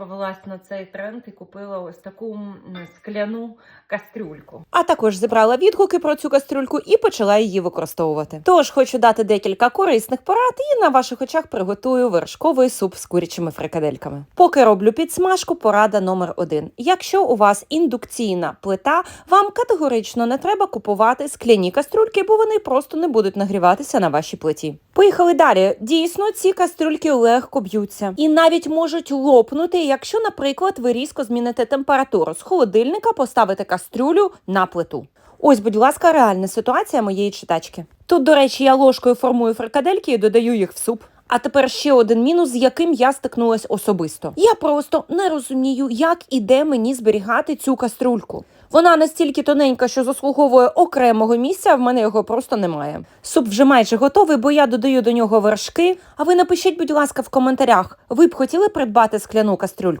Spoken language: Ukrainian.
повелась на цей тренд і купила ось таку скляну кастрюльку. А також зібрала відгуки про цю кастрюльку і почала її використовувати. Тож хочу дати декілька корисних порад і на ваших очах приготую вершковий суп з курячими фрикадельками. Поки роблю підсмажку, порада номер один. Якщо у вас індукційна плита, вам категорично не треба купувати скляні кастрюльки, бо вони просто не будуть нагріватися на вашій плиті. Поїхали далі. Дійсно, ці кастрюльки легко б'ються і навіть можуть лопнути, якщо, наприклад, ви різко зміните температуру з холодильника, поставите кастрюлю на плиту. Ось, будь ласка, реальна ситуація моєї читачки. Тут, до речі, я ложкою формую фрикадельки і додаю їх в суп. А тепер ще один мінус, з яким я стикнулась особисто. Я просто не розумію, як і де мені зберігати цю кастрюльку. Вона настільки тоненька, що заслуговує окремого місця, а в мене його просто немає. Суп вже майже готовий, бо я додаю до нього вершки. А ви напишіть, будь ласка, в коментарях, ви б хотіли придбати скляну кастрюльку?